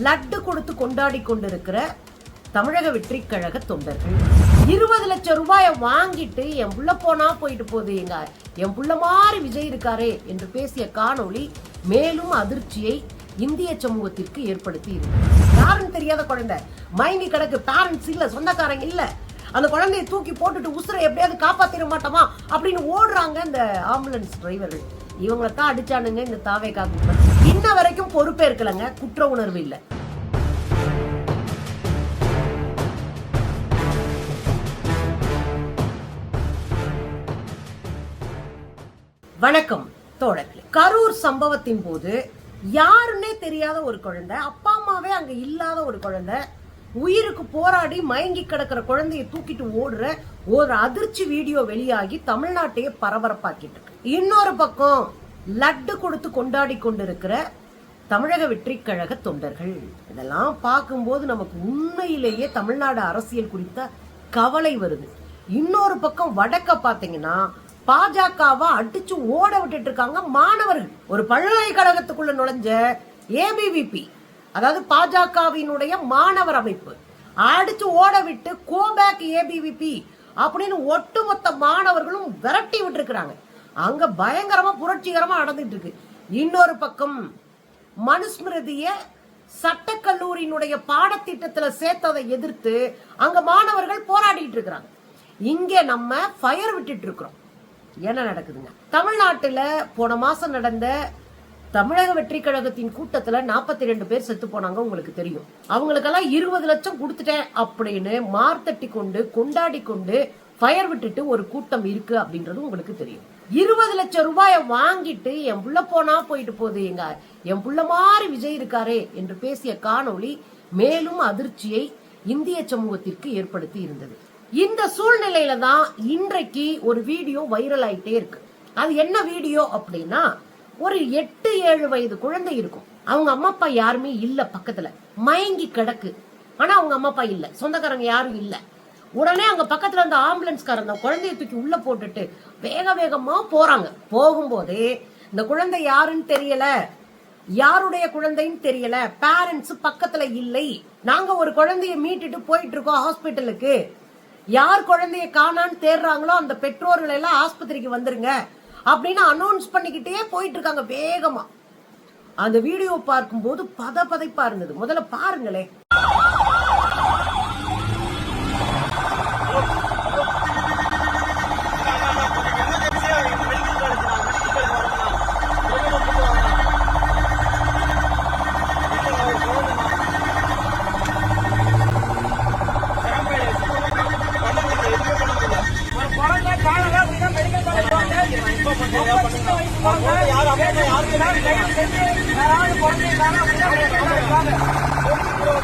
லட்டு கொடுத்து கொண்டாடி கொண்டிருக்கிற தமிழக வெற்றி கழக தொண்டர்கள். இருபது லட்சம் ரூபாயை வாங்கிட்டு என் புள்ள போனா போயிட்டு போகுது எங்க என் புள்ள மாதிரி விஜய் இருக்காரே என்று பேசிய காணொளி மேலும் அதிர்ச்சியை இந்திய சமூகத்திற்கு ஏற்படுத்தி இருக்கு. யாருன்னு தெரியாத குழந்தை. மைனி கிடக்கு. பேரண்ட்ஸ் இல்ல சொந்தக்காரங்க இல்ல. அந்த குழந்தையை தூக்கி போட்டுட்டு உசுரை எப்படியாவது காப்பாத்திட மாட்டோமா அப்படின்னு ஓடுறாங்க இந்த ஆம்புலன்ஸ் டிரைவர்கள் இவங்களை தான் அடிச்சானுங்க இந்த தாவே காக்கு இன்ன வரைக்கும் பொறுப்பேற்கலங்க குற்ற உணர்வு இல்லை. வணக்கம் தோழர்களே. கரூர் சம்பவத்தின் போது யாருன்னே தெரியாத ஒரு குழந்தை அப்பா அம்மாவே அங்க இல்லாத ஒரு குழந்தை உயிருக்கு போராடி மயங்கி கிடக்கிற குழந்தையை தூக்கிட்டு ஓடுற ஒரு அதிர்ச்சி வீடியோ வெளியாகி தமிழ்நாட்டையே பரபரப்பாக்கிட்டு இருக்கு. இன்னொரு பக்கம் லட்டு கொடுத்து கொண்டாடி கொண்டிருக்கிற தமிழக வெற்றி கழக தொண்டர்கள். இதெல்லாம் பார்க்கும்போது நமக்கு உண்மையிலேயே தமிழ்நாடு அரசியல் குறித்த கவலை வருது. இன்னொரு பக்கம் வடக்க பாத்தீங்கன்னா பாஜகவை அடிச்சு ஓட விட்டுட்டு இருக்காங்க மாணவர்கள். ஒரு பல்கலைக்கழகத்துக்குள்ள நுழைஞ்ச ஏபிவிபி அதாவது பாஜகவினுடைய மாணவர் அமைப்பு. அடிச்சு ஓட விட்டு கோபேக் ஏபிவிபி அப்படின்னு ஒட்டுமொத்த மாணவர்களும் விரட்டி விட்டுருக்காங்க அங்க பயங்கரமா புரட்சிகரமா நடந்துட்டு இருக்கு இன்னொரு பக்கம் மனுஸ்மிருதிய சட்டக்கல்லூரியினுடைய பாடத்திட்டத்துல சேர்த்ததை எதிர்த்து அங்க மாணவர்கள் போராடிட்டு இருக்கிறாங்க. இங்க நம்ம ஃபயர் விட்டுட்டு இருக்கிறோம். என்ன நடக்குதுங்க? தமிழ்நாட்டுல போன மாசம் நடந்த தமிழக வெற்றி கழகத்தின் கூட்டத்துல நாற்பத்தி ரெண்டு பேர் செத்து போனாங்க உங்களுக்கு தெரியும். அவங்களுக்கெல்லாம் இருபது லட்சம் கொடுத்துட்டேன் அப்படின்னு மார்த்தட்டி கொண்டு கொண்டாடி கொண்டு ஃபயர் விட்டுட்டு ஒரு கூட்டம் இருக்கு அப்படின்றது உங்களுக்கு தெரியும். இருபது லட்சம் ரூபாயை வாங்கிட்டு என் புள்ள போனா போயிட்டு போகுது எங்க என் புள்ள மாதிரி விஜய் இருக்காரே என்று பேசிய காணொளி மேலும் அதிர்ச்சியை இந்திய சமூகத்திற்கு ஏற்படுத்தி இருந்தது. இந்த சூழ்நிலையில தான் இன்றைக்கு ஒரு வீடியோ வைரல் ஆயிட்டே இருக்கு. அது என்ன வீடியோ அப்படின்னா ஒரு எட்டு ஏழு வயது குழந்தை இருக்கும். அவங்க அம்மா அப்பா யாருமே இல்ல பக்கத்துல. மயங்கி கிடக்கு. ஆனா அவங்க அம்மா அப்பா இல்ல. சொந்தக்காரங்க யாரும் இல்ல. உடனே அங்க பக்கத்துல அந்த ஆம்புலன்ஸ்காரங்க குழந்தைய தூக்கி உள்ள போட்டுட்டு வேக வேகமா போறாங்க. போகும்போதே இந்த குழந்தை யாருன்னு தெரியல. யாருடைய குழந்தைன்னு தெரியல. பேரண்ட்ஸ் பக்கத்துல இல்லை. நாங்க ஒரு குழந்தைய மீட்டுட்டு போயிட்டு இருக்கோம் ஹாஸ்பிட்டலுக்கு. யார் குழந்தைய காணான்னு தேடுறாங்களோ அந்த பெற்றோர்கள் எல்லாம் ஆஸ்பத்திரிக்கு வந்துருங்க. அப்படின்னு அனௌன்ஸ் பண்ணிக்கிட்டே போயிட்டு இருக்காங்க வேகமா. அந்த வீடியோ பார்க்கும்போது பத பதைப்பா இருந்தது. முதல்ல பாருங்களேன்.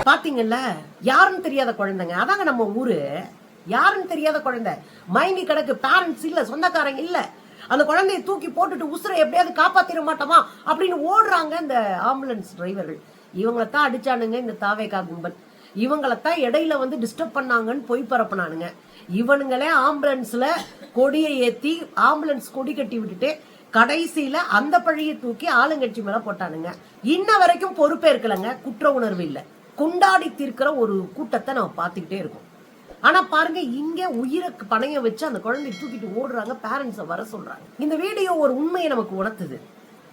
பாத்தீங்கல்ல யாருன்னு தெரியாத குழந்தைங்க. அதாங்க நம்ம ஊரு. யாருன்னு தெரியாத குழந்தை. மைனி கிடக்கு பேரண்ட்ஸ் இல்ல சொந்தக்காரங்க இல்ல. அந்த குழந்தையை தூக்கி போட்டுட்டு உசுரை எப்படியாவது காப்பாத்திட மாட்டோமா அப்படின்னு ஓடுறாங்க இந்த ஆம்புலன்ஸ் டிரைவர்கள் இவங்களை தான் அடிச்சானுங்க இந்த தாவேகா கும்பல். இவங்களைத்தான் இடையில வந்து டிஸ்டர்ப் பண்ணாங்கன்னு போய் பரப்புனானுங்க. இவனுங்களே ஆம்புலன்ஸ்ல கொடியை ஏத்தி ஆம்புலன்ஸ் கொடி கட்டி விட்டுட்டு கடைசியில அந்த பழியை தூக்கி ஆளுங்கட்சி மேல போட்டானுங்க. இன்ன வரைக்கும் பொறுப்பேற்கலங்க குற்ற உணர்வு இல்லை. கொண்டாடி தீர்க்கிற ஒரு கூட்டத்தை நம்ம பார்த்துக்கிட்டே இருக்கோம். ஆனா பாருங்க இங்க உயிருக்கு பணைய வச்சு அந்த குழந்தைய தூக்கிட்டு ஓடுறாங்க. பேரண்ட்ஸை வர சொல்றாங்க. இந்த வீடியோ ஒரு உண்மையை நமக்கு உணர்த்துது.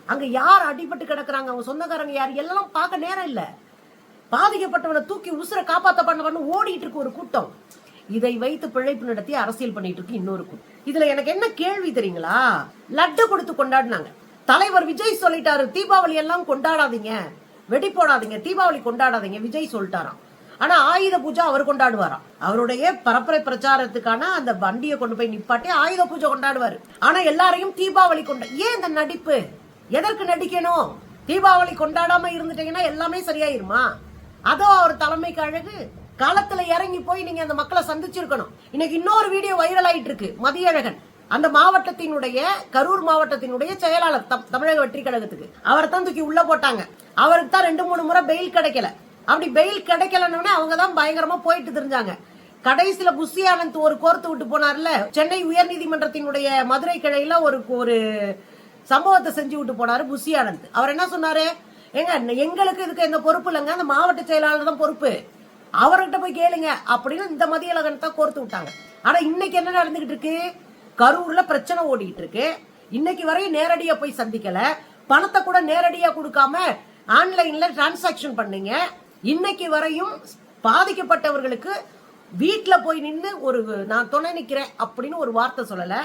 அங்க யார் அடிபட்டு கிடக்குறாங்க? அவங்க சொந்தக்காரங்க யார்? எல்லாம் பார்க்க நேரம் இல்லை. பாதிக்கப்பட்டவனை தூக்கி உசுரை காப்பாத்த பண்ண பண்ண ஓடிட்டு இருக்கு ஒரு கூட்டம். இதை வைத்து பிழைப்பு நடத்தி அரசியல் பண்ணிட்டு இருக்கு இன்னொரு கூட்டம். இதுல எனக்கு என்ன கேள்வி தெரியுங்களா? லட்டு கொடுத்து கொண்டாடினாங்க. தலைவர் விஜய் சொல்லிட்டாரு தீபாவளி எல்லாம் கொண்டாடாதீங்க. வெடி போடாதீங்க தீபாவளி கொண்டாடாதீங்க விஜய் சொல்லிட்டாராம். ஆனா ஆயுத பூஜை அவர் கொண்டாடுவாராம். அவருடைய பரப்புரை பிரச்சாரத்துக்கான அந்த வண்டியை கொண்டு போய் நிப்பாட்டி ஆயுத பூஜை கொண்டாடுவாரு. ஆனா எல்லாரையும் தீபாவளி கொண்ட ஏன் இந்த நடிப்பு? எதற்கு நடிக்கணும்? தீபாவளி கொண்டாடாம இருந்துட்டீங்கன்னா எல்லாமே சரியாயிருமா? அதோ அவர் தலைமைக்கு அழகு. களத்துல இறங்கி போய் நீங்க அந்த மக்களை சந்திச்சிருக்கணும். இன்னைக்கு இன்னொரு வீடியோ வைரல் ஆயிட்டு இருக்கு மதியழகன். அந்த மாவட்டத்தினுடைய கரூர் மாவட்டத்தினுடைய செயலாளர் தமிழக வெற்றி கழகத்துக்கு அவரை தான் தூக்கி உள்ள போட்டாங்க. அவருக்கு தான் ரெண்டு மூணு முறை பெயில் கிடைக்கல. அப்படி பெயில் கிடைக்கலன்னு அவங்க தான் பயங்கரமா போயிட்டு தெரிஞ்சாங்க. கடைசியில புஷி ஆனந்த் ஒரு கோர்த்து விட்டு போனார்ல. சென்னை உயர்நீதிமன்றத்தினுடைய மதுரை கிளையில ஒரு ஒரு சம்பவத்தை செஞ்சு விட்டு போனாரு புஷி ஆனந்த் அவர் என்ன சொன்னாரு? ஏங்க எங்களுக்கு இதுக்கு எந்த பொறுப்பு இல்லைங்க? அந்த மாவட்ட செயலாளர் தான் பொறுப்பு. அவர்கிட்ட போய் கேளுங்க அப்படின்னு இந்த மதியழகன் தான் கோர்த்து விட்டாங்க. ஆனா இன்னைக்கு என்ன நடந்துகிட்டு இருக்கு? கரூர்ல பிரச்சனை ஓடிட்டு இருக்கு. இன்னைக்கு வரையும் நேரடியா போய் சந்திக்கல. பணத்தை கூட நேரடியா கொடுக்காம ஆன்லைன்ல டிரான்சாக்ஷன் பண்ணீங்க. இன்னைக்கு வரையும் பாதிக்கப்பட்டவர்களுக்கு வீட்டில் போய் நின்று ஒரு நான் துணை நிக்கிறேன் அப்படின்னு ஒரு வார்த்தை சொல்லலை.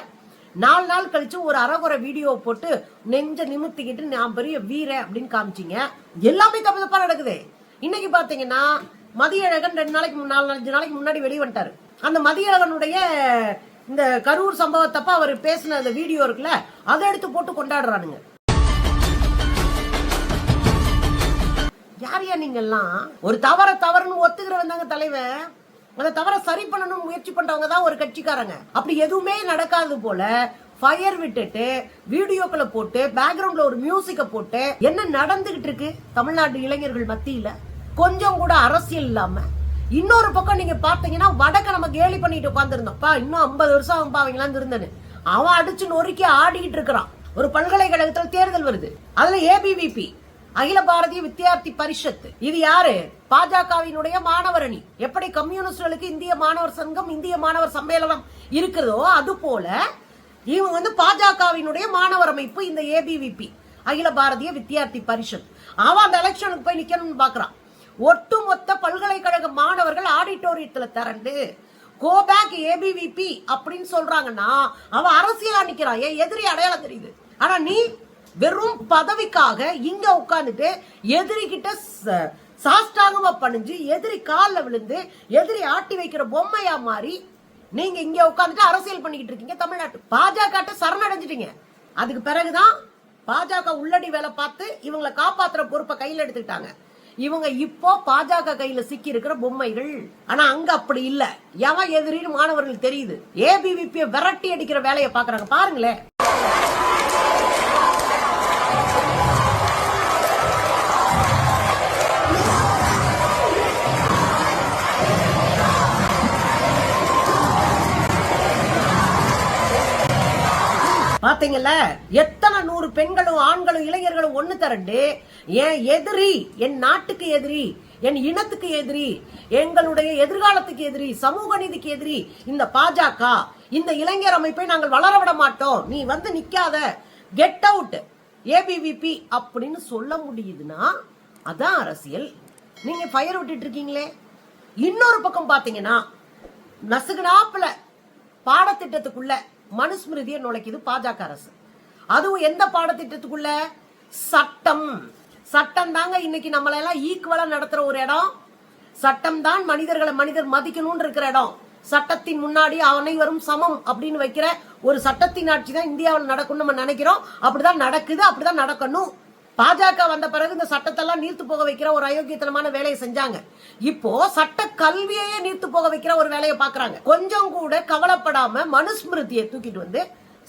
நாலு நாள் கழிச்சு ஒரு அறகுறை வீடியோ போட்டு நெஞ்ச நிமித்திக்கிட்டு நான் பெரிய வீர அப்படின்னு காமிச்சீங்க. எல்லாமே தப்பு தப்பா நடக்குது. இன்னைக்கு பாத்தீங்கன்னா மதியழகன் ரெண்டு நாளைக்கு நாலு அஞ்சு நாளைக்கு முன்னாடி வெளியே வந்துட்டாரு. அந்த மதியழகனுடைய இந்த கரூர் சம்பவத்தப்ப அவர் பேசின அந்த வீடியோ இருக்குல்ல அதை எடுத்து போட்டு கொண்டாடுறானுங்க. யார் யா நீங்கெல்லாம்? ஒரு தவற தவறுன்னு ஒத்துக்கிறவன் தாங்க தலைவன். அந்த தவற சரி பண்ணணும்னு முயற்சி பண்றவங்க தான் ஒரு கட்சிக்காரங்க. அப்படி எதுவுமே நடக்காது போல ஃபயர் விட்டுட்டு வீடியோக்களை போட்டு பேக்ரவுண்ட்ல ஒரு மியூசிக்க போட்டு என்ன நடந்துகிட்டு இருக்கு தமிழ்நாட்டு இளைஞர்கள் மத்தியில? கொஞ்சம் கூட அரசியல் இல்லாம. இன்னொரு பக்கம் நீங்க பாத்தீங்கன்னா வடக்க நம்ம கேலி பண்ணிட்டு உட்காந்துருந்தோம்ப்பா இன்னும் ஐம்பது வருஷம் அவன் அவங்களாம் இருந்தேன்னு. அவன் அடிச்சு நொறுக்கி ஆடிக்கிட்டு இருக்கிறான். ஒரு பல்கலைக்கழகத்துல தேர்தல் வருது. அதுல ஏபிவிபி அகில பாரதிய வித்தியார்த்தி பரிஷத் இது யாரு? பாஜகவினுடைய மாணவர் அணி. எப்படி கம்யூனிஸ்டுகளுக்கு இந்திய மாணவர் சங்கம் இந்திய மாணவர் சம்மேளனம் இருக்கிறதோ அது போல இவங்க வந்து பாஜகவினுடைய மாணவர் அமைப்பு இந்த ஏபிவிபி அகில பாரதிய வித்தியார்த்தி பரிஷத். அவன் அந்த எலெக்ஷனுக்கு போய் நிக்கணும்னு பாக்குறான். ஒட்டுமொத்த பல்கலைக்கழக மாணவர்கள் ஆடிட்டோரியத்துல திரண்டு கோபேக் ஏபிவிபி அப்படின்னு சொல்றாங்கன்னா அவன் அரசியலா நிக்கிறான். என் எதிரி அடையாளம் தெரியுது. ஆனா நீ வெறும் பதவிக்காக இங்க உட்காந்துட்டு எதிரி கிட்ட ச- சாஷ்டாங்கமா பணிஞ்சு எதிரி கால்ல விழுந்து எதிரி ஆட்டி வைக்கிற பொம்மையா மாறி நீங்க இங்க உட்காந்துட்டு அரசியல் பண்ணிக்கிட்டு இருக்கீங்க தமிழ்நாட்டு. பாஜக சரணடைஞ்சிட்டீங்க. அதுக்கு பிறகுதான் பாஜக உள்ளடி வேலை பார்த்து இவங்களை காப்பாத்துற பொறுப்பை கையில எடுத்துக்கிட்டாங்க. இவங்க இப்போ பாஜக கையில சிக்கி இருக்கிற பொம்மைகள். ஆனா அங்க அப்படி இல்ல. எவன் எதிரின்னு மாணவர்களுக்கு தெரியுது. ஏபிவிபியை விரட்டி அடிக்கிற வேலையை பாக்குறாங்க பாருங்களேன். பாத்தீங்கல்ல? எத்தனை நூறு பெண்களும் ஆண்களும் இளைஞர்களும் ஒண்ணு திரண்டு என் எதிரி என் நாட்டுக்கு எதிரி என் இனத்துக்கு எதிரி எங்களுடைய எதிர்காலத்துக்கு எதிரி சமூக நீதிக்கு எதிரி இந்த பாஜக இந்த இளைஞர் அமைப்பை நாங்கள் வளர விட மாட்டோம். நீ வந்து நிக்காத. கெட் அவுட் ஏபிவிபி அப்படின்னு சொல்ல முடியுதுன்னா அதான் அரசியல். நீங்க ஃபயர் விட்டுட்டு இருக்கீங்களே. இன்னொரு பக்கம் பாத்தீங்கன்னா நசுகுனாப்புல பாடத்திட்டத்துக்குள்ள மனுஸ்மிருதியை நுழைக்குது பாஜக அரசு. அதுவும் எந்த பாடத்திட்டத்துக்குள்ள? சட்டம். சட்டம் தாங்க இன்னைக்கு நம்மள எல்லாம் ஈக்குவலா நடத்துற ஒரு இடம். சட்டம் தான் மனிதர்களை மனிதர் மதிக்கணும்னு இருக்கிற இடம். சட்டத்தின் முன்னாடி அனைவரும் சமம் அப்படின்னு வைக்கிற ஒரு சட்டத்தின் ஆட்சி தான் இந்தியாவில் நடக்கும்னு நம்ம நினைக்கிறோம். அப்படிதான் நடக்குது அப்படிதான் நடக்கணும். பாஜக வந்த பிறகு இந்த சட்டத்தெல்லாம் நீர்த்து போக வைக்கிற ஒரு அயோக்கியத்தனமான வேலையை செஞ்சாங்க. இப்போ சட்ட கல்வியையே நீர்த்து போக வைக்கிற ஒரு வேலையை பாக்குறாங்க கொஞ்சம் கூட கவலைப்படாம மனுஸ்மிருதியை தூக்கிட்டு வந்து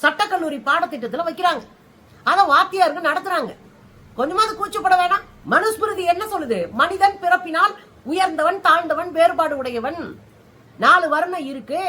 சட்டக்கல்லூரி பாடத்திட்டத்துல வைக்கிறாங்க. அதை வாத்தியாருக்கு நடத்துறாங்க. கொஞ்சமாவது கூச்சப்பட வேணாம். மனுஸ்மிருதி என்ன சொல்லுது? மனிதன் பிறப்பினால் உயர்ந்தவன் தாழ்ந்தவன் வேறுபாடு உடையவன். நாலு வர்ணம் இருக்கு.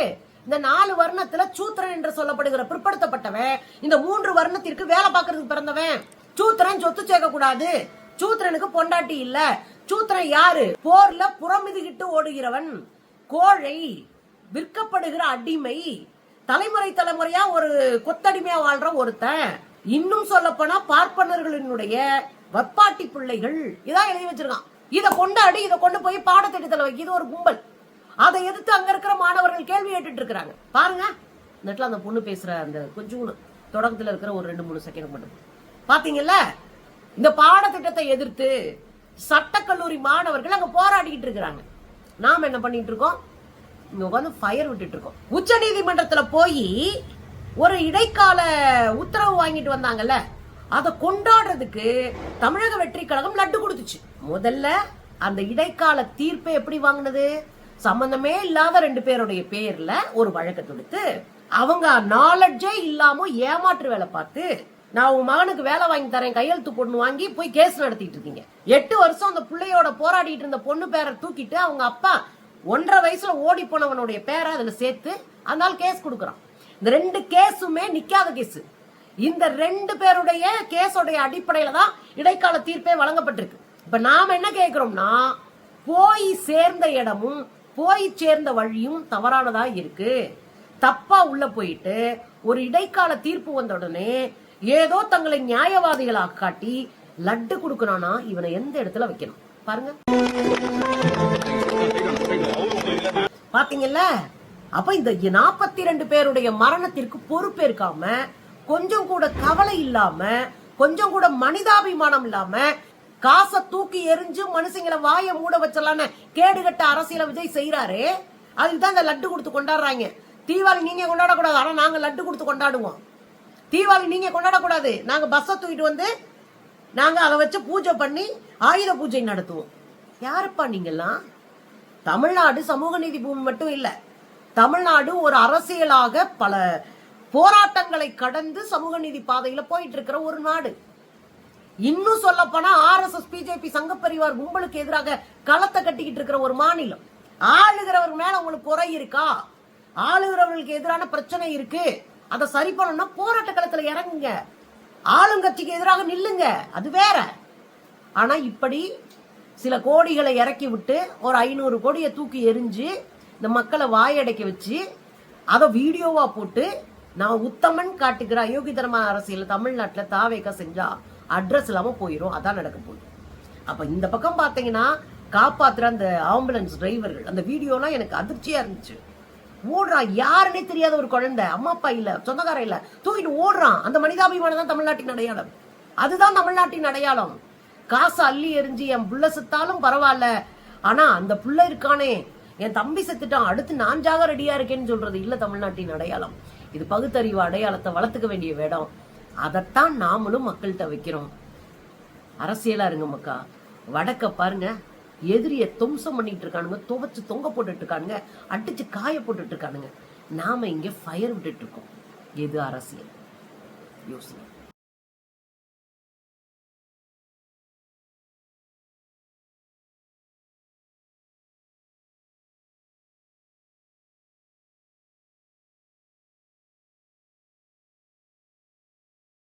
இந்த நாலு வர்ணத்துல சூத்திரன் என்று சொல்லப்படுகிற பிற்படுத்தப்பட்டவன் இந்த மூன்று வர்ணத்திற்கு வேலை பார்க்கறதுக்கு பிறந்தவன். சூத்திரன் சொத்து சேர்க்க கூடாது. சூத்திரனுக்கு பொண்டாட்டி இல்ல. சூத்திரன் யாரு? போர்ல புறமிதுகிட்டு ஓடுகிறவன். கோழை விற்கப்படுகிற அடிமை. தலைமுறை தலைமுறையா ஒரு கொத்தடிமையா வாழ்ற ஒருத்தன். இன்னும் சொல்ல போனா பார்ப்பனர்களினுடைய வப்பாட்டி பிள்ளைகள். இதான் எழுதி வச்சிருக்கான். இதை கொண்டாடி இதை கொண்டு போய் பாடத்திட்டத்துல வைக்கிது ஒரு கும்பல். அதை எதிர்த்து அங்க இருக்கிற மாணவர்கள் கேள்வி கேட்டுட்டு இருக்கிறாங்க. பாருங்க. நெட்ல அந்த பொண்ணு பேசுற அந்த கொஞ்சம் தொடக்கத்துல இருக்கிற ஒரு ரெண்டு மூணு செகண்ட் மட்டும். பாத்தீங்கல்ல? இந்த பாடத்திட்டத்தை எதிர்த்து சட்டக்கல்லூரி மாணவர்கள் அங்க போராடிக்கிட்டு இருக்கிறாங்க. நாம என்ன பண்ணிட்டு இருக்கோம்? இங்க உட்காந்து ஃபயர் விட்டுட்டு இருக்கோம். உச்ச நீதிமன்றத்துல போய் ஒரு இடைக்கால உத்தரவு வாங்கிட்டு வந்தாங்கல்ல? அதை கொண்டாடுறதுக்கு தமிழக வெற்றி கழகம் லட்டு கொடுத்துச்சு. முதல்ல அந்த இடைக்கால தீர்ப்பை எப்படி வாங்கினது? சம்பந்தமே இல்லாத ரெண்டு பேருடைய பேர்ல ஒரு வழக்கை தொடுத்து அவங்க நாலெட்ஜே இல்லாம ஏமாற்று வேலை பார்த்து நான் உன் மகனுக்கு வேலை வாங்கி தரேன் கையெழுத்து பொண்ணு வாங்கி போய் கேஸ் நடத்திட்டு இருக்கீங்க. எட்டு வருஷம் அந்த பிள்ளையோட போராடிட்டு இருந்த பொண்ணு பேரை தூக்கிட்டு அவங்க அப்பா ஒன்றரை வயசுல ஓடி போனவனுடைய பேரை அதுல சேர்த்து அதனால கேஸ் கொடுக்குறான். இந்த ரெண்டு கேஸுமே நிக்காத கேஸ் இந்த ரெண்டு பேருடைய கேஸோடைய அடிப்படையில தான் இடைக்கால தீர்ப்பே வழங்கப்பட்டிருக்கு. இப்ப நாம என்ன கேட்கிறோம்னா போய் சேர்ந்த இடமும் போய் சேர்ந்த வழியும் தவறானதா இருக்கு. தப்பா உள்ள போயிட்டு ஒரு இடைக்கால தீர்ப்பு வந்த உடனே ஏதோ தங்களை நியாயவாதிகளாக காட்டி லட்டு கொடுக்கணும்னா இவனை எந்த இடத்துல வைக்கணும்? பாருங்க. பாத்தீங்கல்ல? அப்ப இந்த நாற்பத்தி ரெண்டு பேருடைய மரணத்திற்கு பொறுப்பேற்காம கொஞ்சம் கூட கவலை இல்லாம கொஞ்சம் கூட மனிதாபிமானம் இல்லாம காசை தூக்கி எரிஞ்சு மனுஷங்களை வாயை மூட வச்சலான்னு கேடுகட்ட அரசியல விஜய் செய்யறாரு அதுக்குதான் இந்த லட்டு கொடுத்து கொண்டாடுறாங்க. தீபாவளி நீங்க கொண்டாடக்கூடாது ஆனா நாங்க லட்டு கொடுத்து கொண்டாடுவோம். தீபாவளி நீங்க கொண்டாடக்கூடாது. நாங்க பஸ்ஸை தூக்கிட்டு வந்து நாங்க அதை வச்சு பூஜை பண்ணி ஆயுத பூஜை நடத்துவோம். யாருப்பா நீங்கெல்லாம்? தமிழ்நாடு சமூக நீதி பூமி மட்டும் இல்லை. தமிழ்நாடு ஒரு அரசியலாக பல போராட்டங்களை கடந்து சமூக நீதி பாதையில போயிட்டு இருக்கிற ஒரு நாடு. இன்னும் சொல்ல போனா ஆர் எஸ் எஸ் பிஜேபி சங்க பரிவார் கும்பலுக்கு எதிராக களத்தை கட்டிக்கிட்டு இருக்கிற ஒரு மாநிலம். ஆளுகிறவர் மேல உங்களுக்கு குறை இருக்கா? ஆளுகிறவர்களுக்கு எதிரான பிரச்சனை இருக்கு. அதை சரி பண்ணணும்னா போராட்ட களத்துல இறங்குங்க. ஆளுங்கட்சிக்கு எதிராக நில்லுங்க. அது வேற. ஆனா இப்படி சில கோடிகளை இறக்கி விட்டு ஒரு ஐநூறு கோடியை தூக்கி எரிஞ்சு இந்த மக்களை வாயடைக்க வச்சு அதை வீடியோவா போட்டு நான் உத்தமன் காட்டுகிற அயோக்கியதனமான அரசியல் தமிழ்நாட்டில் தாவேக்கா செஞ்சா அட்ரஸ் இல்லாம போயிரும். அதான் நடக்க போகுது. அப்ப இந்த பக்கம் பாத்தீங்கன்னா காப்பாத்துற அந்த ஆம்புலன்ஸ் டிரைவர்கள் அந்த வீடியோலாம் எனக்கு அதிர்ச்சியா இருந்துச்சு. ஓடுறான் யாருன்னே தெரியாத ஒரு குழந்தை. அம்மா அப்பா இல்ல சொந்தக்காரன் இல்ல. தூக்கிட்டு ஓடுறான். அந்த மனிதாபிமானம் தான் தமிழ்நாட்டின் அடையாளம். அதுதான் தமிழ்நாட்டின் அடையாளம். காசை அள்ளி எரிஞ்சு என் புள்ள செத்தாலும் பரவாயில்ல. ஆனா அந்த புள்ள இருக்கானே. என் தம்பி செத்துட்டான். அடுத்து நான் ஜாக ரெடியா இருக்கேன்னு சொல்றது இல்ல தமிழ்நாட்டின் அடையாளம். இது பகுத்தறிவு அடையாளத்தை வளர்த்துக்க வேண்டிய வேடம். அதைத்தான் நாமளும் மக்கள்கிட்ட வைக்கிறோம். அரசியலா இருங்க மக்கா. வடக்க பாருங்க. எதிரிய தும்சம் பண்ணிட்டு இருக்கானுங்க துவைச்சு தொங்க போட்டுட்டு இருக்கானுங்க அடிச்சு காய போட்டுட்டு இருக்கானுங்க. நாம இங்க ஃபயர் விட்டுட்டு இருக்கோம். எது அரசியல்? யோசனை